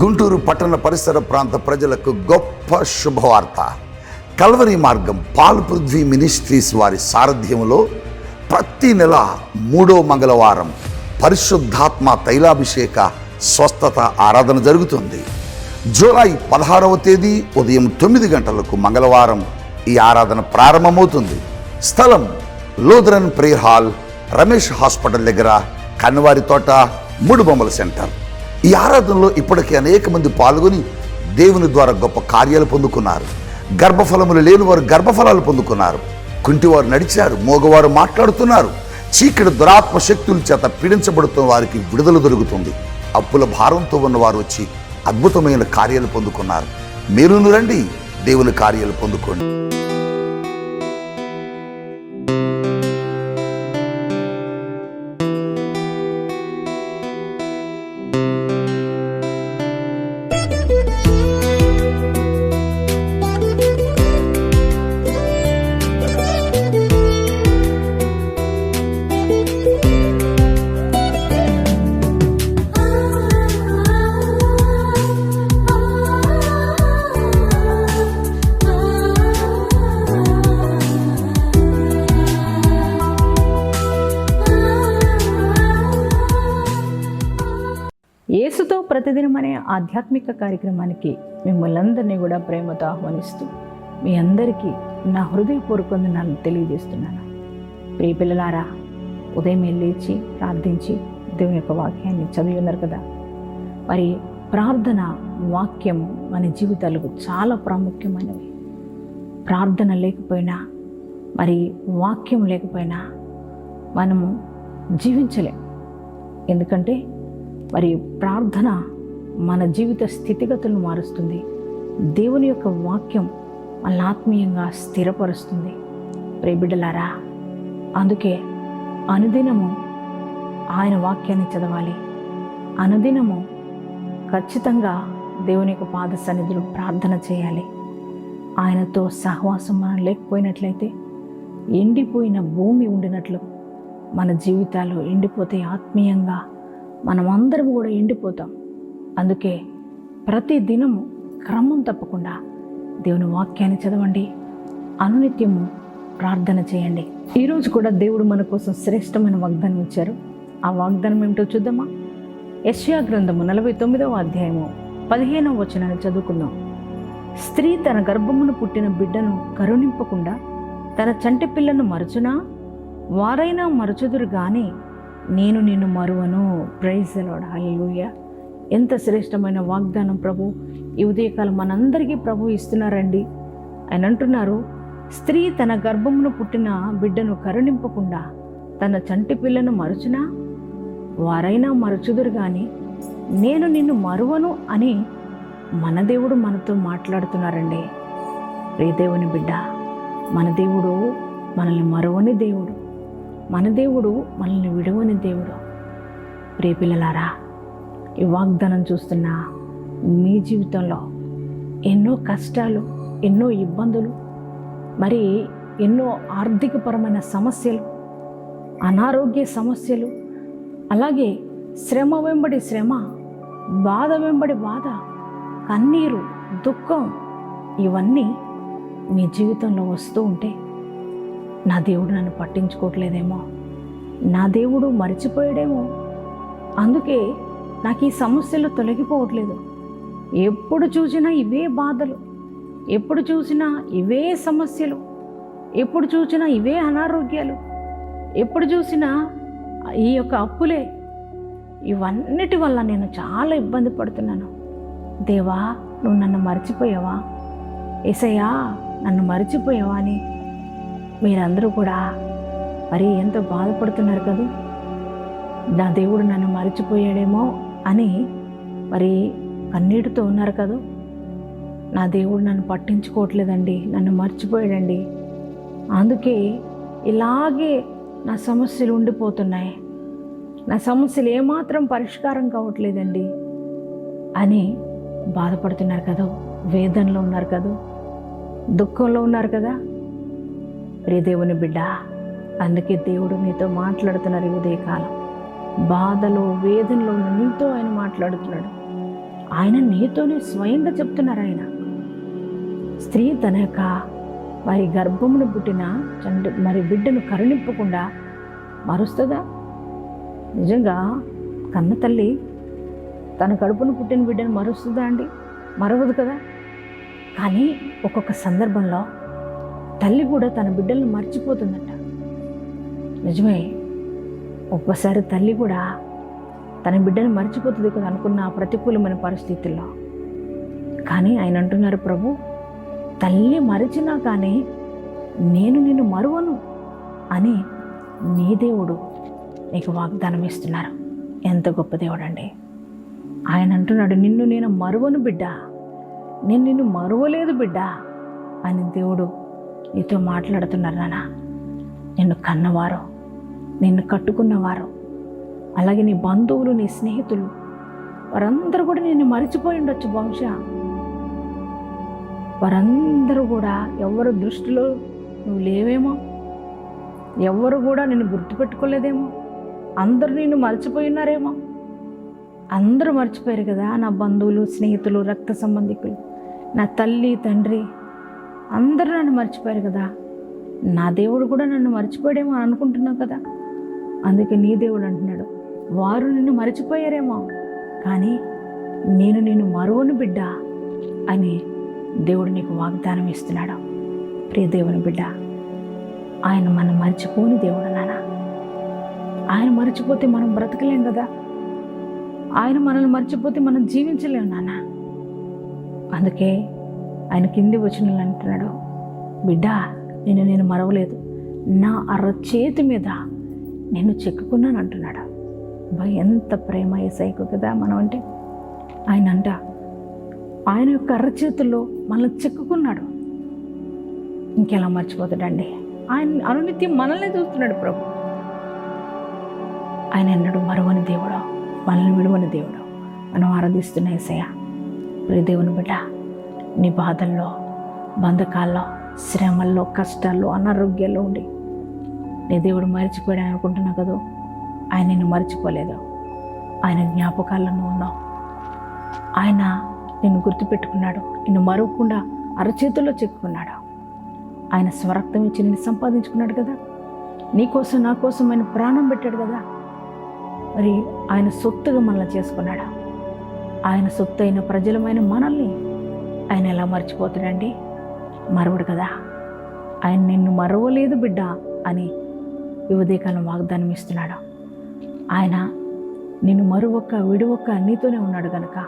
గుంటూరు పట్టణ పరిసర ప్రాంత ప్రజలకు గొప్ప శుభవార్త. కల్వరి మార్గం పాల్ పృథ్వీ మినిస్ట్రీస్ వారి సారథ్యంలో ప్రతి నెల మూడో మంగళవారం పరిశుద్ధాత్మ తైలాభిషేక స్వస్థత ఆరాధన జరుగుతుంది. జూలై పదహారవ తేదీ ఉదయం తొమ్మిది గంటలకు మంగళవారం ఈ ఆరాధన ప్రారంభమవుతుంది. స్థలం Lutheran prayer hall Ramesh hospital దగ్గర కన్నవారి తోట మూడు బొమ్మల సెంటర్. ఈ ఆరాధనలో ఇప్పటికీ అనేక మంది పాల్గొని దేవుని ద్వారా గొప్ప కార్యాలు పొందుకున్నారు. గర్భఫలములు లేని వారు గర్భఫలాలు పొందుకున్నారు. కుంటివారు నడిచారు మోగవారు మాట్లాడుతున్నారు. చీకటి దురాత్మ శక్తుల చేత పీడించబడుతున్న వారికి విడుదల దొరుకుతుంది. అప్పుల భారంతో ఉన్నవారు వచ్చి అద్భుతమైన కార్యాలు పొందుకున్నారు. మీరును రండి దేవుని కార్యాలు పొందుకోండి. ప్రతిదినం అనే ఆధ్యాత్మిక కార్యక్రమానికి మిమ్మల్ని అందరినీ కూడా ప్రేమతో ఆహ్వానిస్తూ మీ అందరికీ నా హృదయపూర్వక నన్ను తెలియజేస్తున్నాను. ప్రియ పిల్లలారా ఉదయం లేచి ప్రార్థించి దేవుని యొక్క వాక్యాన్ని చదివి ఉన్నారు కదా? మరి ప్రార్థన వాక్యము మన జీవితాలకు చాలా ప్రాముఖ్యమైనవి ప్రార్థన లేకపోయినా మరి వాక్యం లేకపోయినా మనము జీవించలేం. ఎందుకంటే మరి ప్రార్థన మన జీవిత స్థితిగతులను మారుస్తుంది. దేవుని యొక్క వాక్యం మన ఆత్మీయంగా స్థిరపరుస్తుంది. ప్రేబిడ్డలారా అందుకే అనుదినము ఆయన వాక్యాన్ని చదవాలి. అనుదినము ఖచ్చితంగా దేవుని యొక్క పాద సన్నిధిలో ప్రార్థన చేయాలి. ఆయనతో సహవాసం మనం లేకపోయినట్లయితే ఎండిపోయిన భూమి ఉండినట్లు మన జీవితాలు ఎండిపోతే ఆత్మీయంగా మనం అందరం కూడా ఎండిపోతాం. అందుకే ప్రతి దినము క్రమం తప్పకుండా దేవుని వాక్యాన్ని చదవండి. అనునిత్యము ప్రార్థన చేయండి. ఈరోజు కూడా దేవుడు మన కోసం శ్రేష్టమైన వాగ్దానం ఇచ్చారు. ఆ వాగ్దానం ఏమిటో చూద్దామా? యశ్యా గ్రంథము నలభై తొమ్మిదవ అధ్యాయము పదిహేనవ వచనాన్ని చదువుకుందాం. స్త్రీ తన గర్భమును పుట్టిన బిడ్డను కరుణింపకుండా తన చంటి పిల్లను మరచునా? వారైనా మరచుదురు కానీ నేను నిన్ను మరువను. ప్రైజ్ లోడ్ హల్లెలూయ ఎంత శ్రేష్టమైన వాగ్దానం ప్రభు. ఈ ఉదయకాలం మనందరికీ ప్రభు ఇస్తున్నారండి. ఆయన అంటున్నారు స్త్రీ తన గర్భమును పుట్టిన బిడ్డను కరుణింపకుండా తన చంటి పిల్లను మరచునా? వారైనా మరచుదురు కానీ నేను నిన్ను మరువను అని మన దేవుడు మనతో మాట్లాడుతున్నారండి. రే దేవుని బిడ్డ మన దేవుడు మనల్ని మరువని దేవుడు మన దేవుడు మనల్ని విడవని దేవుడు. ప్రియపిల్లలారా ఈ వాగ్దానం చూస్తున్న మీ జీవితంలో ఎన్నో కష్టాలు ఎన్నో ఇబ్బందులు మరి ఎన్నో ఆర్థికపరమైన సమస్యలు అనారోగ్య సమస్యలు అలాగే శ్రమ వెంబడి శ్రమ బాధ వెంబడి బాధ కన్నీరు దుఃఖం ఇవన్నీ మీ జీవితంలో వస్తూ ఉంటే నా దేవుడు నన్ను పట్టించుకోవట్లేదేమో. నా దేవుడు మర్చిపోయాడేమో. అందుకే నాకు ఈ సమస్యలు తొలగిపోవట్లేదు. ఎప్పుడు చూసినా ఇవే బాధలు ఎప్పుడు చూసినా ఇవే సమస్యలు ఎప్పుడు చూసినా ఇవే అనారోగ్యాలు ఎప్పుడు చూసినా ఈ యొక్క అప్పులే. ఇవన్నిటి వల్ల నేను చాలా ఇబ్బంది పడుతున్నాను. దేవా నువ్వు నన్ను మర్చిపోయావా? ఏసయ్యా నన్ను మర్చిపోయావా అని మీరందరూ కూడా మరి ఎంతో బాధపడుతున్నారు కదా? నా దేవుడు నన్ను మర్చిపోయాడేమో అని మరి కన్నీటితో ఉన్నారు కదా? నా దేవుడు నన్ను పట్టించుకోవట్లేదండి నన్ను మర్చిపోయాడండి. అందుకే ఇలాగే నా సమస్యలు ఉండిపోతున్నాయి. నా సమస్యలు ఏమాత్రం పరిష్కారం కావట్లేదండి అని బాధపడుతున్నారు కదా? వేదనలో ఉన్నారు కదా? దుఃఖంలో ఉన్నారు కదా? ప్రియ దేవుని బిడ్డ అందుకే దేవుడు నీతో మాట్లాడుతున్నారు ఈ ఉదయకాలం. బాధలో వేదనలో నీతో ఆయన మాట్లాడుతున్నాడు. ఆయన నీతోనే స్వయంగా చెప్తున్నారు ఆయన. స్త్రీ తన యొక్క వారి గర్భమును పుట్టిన చండి మరి బిడ్డను కరుణింపకుండా మరుస్తుందా? నిజంగా కన్న తల్లి తన కడుపును పుట్టిన బిడ్డను మరుస్తుందా అండి? మరవదు కదా? కానీ ఒక్కొక్క సందర్భంలో తల్లి కూడా తన బిడ్డలను మర్చిపోతుందంట. నిజమే ఒక్కసారి తల్లి కూడా తన బిడ్డను మర్చిపోతుంది కదా అనుకున్న ఆ ప్రతికూలమైన పరిస్థితుల్లో. కానీ ఆయన అంటున్నారు ప్రభు తల్లి మరిచినా కానీ నేను నిన్ను మరువను అని నీ దేవుడు నీకు వాగ్దానం ఇస్తున్నారు. ఎంత గొప్ప దేవుడు అండి ఆయన అంటున్నాడు నిన్ను నేను మరువను బిడ్డ నేను నిన్ను మరువలేదు బిడ్డ అని దేవుడు నీతో మాట్లాడుతున్నారు నాన్న నిన్ను కన్నవారు నిన్ను కట్టుకున్నవారు అలాగే నీ బంధువులు నీ స్నేహితులు వారందరూ కూడా నిన్ను మరిచిపోయి ఉండొచ్చు బహుశా. వారందరూ కూడా ఎవరి దృష్టిలో నువ్వు లేవేమో ఎవరు కూడా నిన్ను గుర్తుపెట్టుకోలేదేమో అందరూ నిన్ను మర్చిపోయి ఉన్నారేమో. అందరూ మర్చిపోయారు కదా నా బంధువులు స్నేహితులు రక్త సంబంధికులు నా తల్లి తండ్రి అందరూ నన్ను మర్చిపోయారు కదా. నా దేవుడు కూడా నన్ను మర్చిపోయాడేమో అని అనుకుంటున్నావు కదా. అందుకే నీ దేవుడు అంటున్నాడు వారు నిన్ను మర్చిపోయారేమో కానీ నేను నిన్ను మరువను బిడ్డ అని దేవుడు నీకు వాగ్దానం ఇస్తున్నాడు. ప్రియ దేవుని బిడ్డ ఆయన మనం మర్చిపోని దేవుడు నాన్న. ఆయన మర్చిపోతే మనం బ్రతకలేం కదా. ఆయన మనల్ని మర్చిపోతే మనం జీవించలేం నాన్న. అందుకే ఆయన కింది వచ్చిన అంటున్నాడు బిడ్డ నేను నేను మరవలేదు. నా అరచేతి మీద నేను చెక్కుకున్నాను అంటున్నాడు. బా ఎంత ప్రేమ ఏసైకు కదా మనం అంటే. ఆయన అంట ఆయన యొక్క అరచేతుల్లో మనల్ని చెక్కుకున్నాడు. ఇంకెలా మర్చిపోతాడండి? ఆయన అనునిత్యం మనల్ని చూస్తున్నాడు ప్రభు. ఆయన ఎన్నడు మరువని దేవుడు మనల్ని విడువని దేవుడు మనం ఆరాధిస్తున్న ఏసయ్య ప్రియ దేవుని బిడ్డ నీ బాధల్లో బంధకాల్లో శ్రమల్లో కష్టాల్లో అనారోగ్యాల్లో ఉండి. నీ దేవుడు మర్చిపోయాడు అనుకుంటున్నా కదా? ఆయన నిన్ను మర్చిపోలేదు. ఆయన జ్ఞాపకాలను ఉన్నావు. ఆయన నిన్ను గుర్తుపెట్టుకున్నాడు. నిన్ను మరవకుండా అరచేతుల్లో చెక్కుకున్నాడు ఆయన స్వరక్తం ఇచ్చి నిన్ను సంపాదించుకున్నాడు కదా? నీకోసం నా కోసం ఆయన ప్రాణం పెట్టాడు కదా? మరి ఆయన సొత్తుగా మనల్ని చేసుకున్నాడు? ఆయన సొత్తు అయిన ప్రజలమైన మనల్ని ఆయన ఎలా మర్చిపోతాడండి? మరవడు కదా. ఆయన నిన్ను మరవలేదు బిడ్డ అని యువదేకాలం వాగ్దానం ఇస్తున్నాడు ఆయన నిన్ను మరువొక్క విడువొక్క నీతోనే ఉన్నాడు గనక.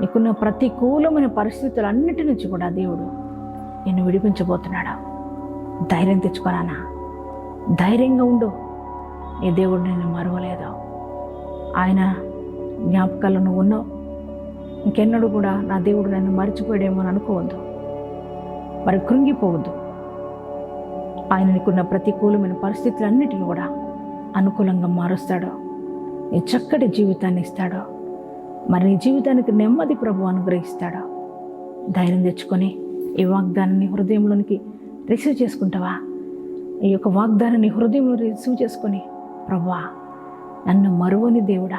నీకున్న ప్రతికూలమైన పరిస్థితులు అన్నిటి నుంచి కూడా దేవుడు నిన్ను విడిపించబోతున్నాడు. ధైర్యం తెచ్చుకోరానా? ధైర్యంగా ఉండు. నీ దేవుడు నిన్ను మరవలేదు. ఆయన జ్ఞాపకాలను నువ్వు ఉన్నావు. ఇంకెన్నడూ కూడా నా దేవుడు నన్ను మర్చిపోయాడేమో అని అనుకోవద్దు. మరి కృంగిపోవద్దు. ఆయనకున్న ప్రతికూలమైన పరిస్థితులన్నిటిని కూడా అనుకూలంగా మారుస్తాడు. నీ చక్కటి జీవితాన్ని ఇస్తాడు. మరి నీ జీవితానికి నెమ్మది ప్రభు అనుగ్రహిస్తాడు. ధైర్యం తెచ్చుకొని ఈ వాగ్దానాన్ని హృదయంలోనికి రిసీవ్ చేసుకుంటావా? ఈ యొక్క వాగ్దానాన్ని హృదయంలో రిసీవ్ చేసుకొని ప్రభువా నన్ను మరువని దేవుడా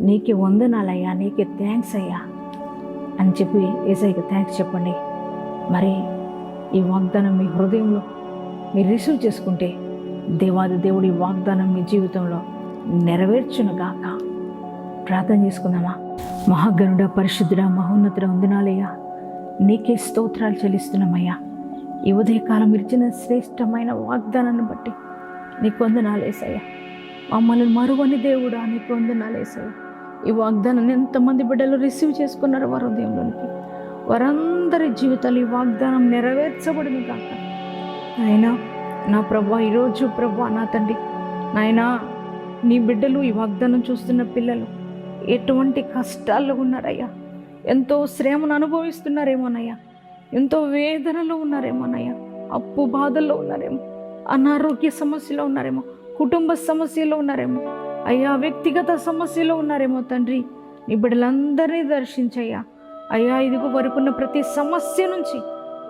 నీకే వందనాలయ్యా నీకే థ్యాంక్స్ అయ్యా అని చెప్పి ఏసైకి థ్యాంక్స్ చెప్పండి. మరి ఈ వాగ్దానం మీ హృదయంలో మీరు రిసీవ్ చేసుకుంటే దేవాది దేవుడి వాగ్దానం మీ జీవితంలో నెరవేర్చునుగాక. ప్రార్థన చేసుకుందామా? మహాగనుడ పరిశుద్ధుడ మహోన్నతుడ వందనాలయ్యా. నీకే స్తోత్రాలు చెల్లిస్తున్నామయ్యా. ఈ ఉదయకాలం ఇచ్చిన శ్రేష్టమైన వాగ్దానాన్ని బట్టి నీకు వందనాలేసయ్యా మమ్మల్ని మరువని దేవుడా నీకు వందనాలేసయ్యా ఈ వాగ్దానాన్ని ఎంతమంది బిడ్డలు రిసీవ్ చేసుకున్నారు వారు హృదయంలోనికి వారందరి జీవితాలు ఈ వాగ్దానం నెరవేర్చబడింది కాక. నాయనా నా ప్రభా ఈరోజు ప్రభా నా తండ్రి నాయనా నీ బిడ్డలు ఈ వాగ్దానం చూస్తున్న పిల్లలు ఎటువంటి కష్టాల్లో ఉన్నారయ్యా? ఎంతో శ్రమను అనుభవిస్తున్నారేమోనయ్యా ఎంతో వేదనలో ఉన్నారేమోనయ్యా అప్పు బాధల్లో ఉన్నారేమో. అనారోగ్య సమస్యలో ఉన్నారేమో. కుటుంబ సమస్యలో ఉన్నారేమో. అయ్యా వ్యక్తిగత సమస్యలో ఉన్నారేమో తండ్రి. నీ బిడ్డలందరినీ దర్శించయ్యా. అయ్యా ఇదిగో వరకున్న ప్రతి సమస్య నుంచి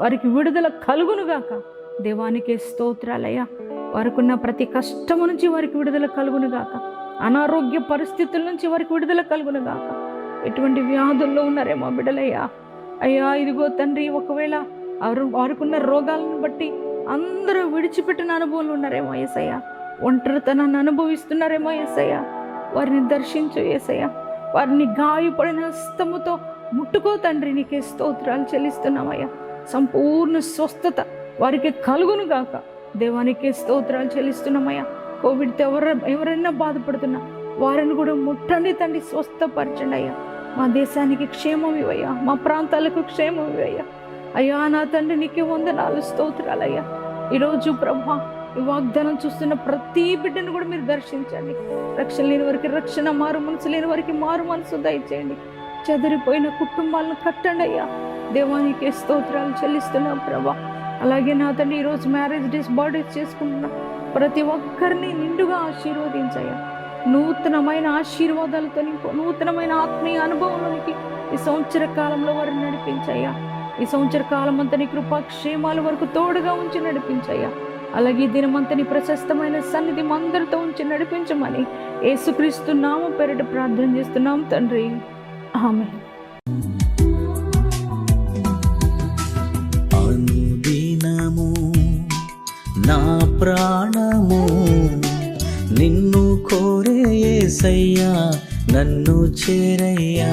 వారికి విడుదల కలుగునుగాక. దేవానికి స్తోత్రాలయ్యా. వారికున్న ప్రతి కష్టము నుంచి వారికి విడుదల కలుగునుగాక. అనారోగ్య పరిస్థితుల నుంచి వారికి విడుదల కలుగునుగాక. ఎటువంటి వ్యాధుల్లో ఉన్నారేమో బిడ్డలయ్యా. అయ్యా ఇదిగో తండ్రి ఒకవేళ వారు వారికున్న రోగాలను బట్టి అందరూ విడిచిపెట్టిన అనుభవంలో ఉన్నారేమో ఏసయ్య. ఒంటరితనాన్ని అనుభవిస్తున్నారేమో ఏసయ్య. వారిని దర్శించు ఏసయ్య. వారిని గాయపడిన హస్తముతో ముట్టుకో తండ్రి నీకే స్తోత్రాలు చెల్లిస్తున్నామయ్యా. సంపూర్ణ స్వస్థత వారికి కలుగును గాక. దేవానికే స్తోత్రాలు చెల్లిస్తున్నామయ్యా. కోవిడ్తో ఎవర ఎవరైనా బాధపడుతున్నా వారిని కూడా ముట్టండి తండ్రి స్వస్థపరచండి అయ్యా. మా దేశానికి క్షేమం ఇవయ్యా మా ప్రాంతాలకు క్షేమం ఇవయ్యా అయ్యా నా తండ్రి నీకే వందనాలు స్తోత్రాలయ్యా ఈరోజు బ్రహ్మ ఈ వాగ్దానం చూస్తున్న ప్రతి బిడ్డను కూడా మీరు దర్శించండి. రక్షణ లేని వారికి రక్షణ మారు మనసు లేని వారికి మారు మనసు దయచేయండి. చెదిరిపోయిన కుటుంబాలను కట్టండి అయ్యా. దేవానికి స్తోత్రాలు చెల్లిస్తున్నాం ప్రభా. అలాగే నా తండ్రి ఈరోజు మ్యారేజ్ డేస్ బర్త్డేస్ చేసుకుంటున్నా ప్రతి ఒక్కరిని నిండుగా ఆశీర్వదించయ్యా. నూతనమైన ఆశీర్వాదాలతో నింపు నూతనమైన ఆత్మీయ అనుభవంలోనికి ఈ సంవత్సర కాలంలో వారిని నడిపించయ్యా. ఈ సంవత్సర కాలం అంతా నీ కృపాక్షేమాల వరకు తోడుగా ఉంచి నడిపించయ్యా. అలాగే ఈ దినమంతని ప్రశస్తమైన సన్నిధి మందరితో ఉంచి నడిపించమని యేసుక్రీస్తు నామ పెరట ప్రార్థన చేస్తున్నాం తండ్రి. ఆమె అనుదినము నా ప్రాణము నిన్ను కోరే యేసయ్యా నన్ను చేరయ్యా.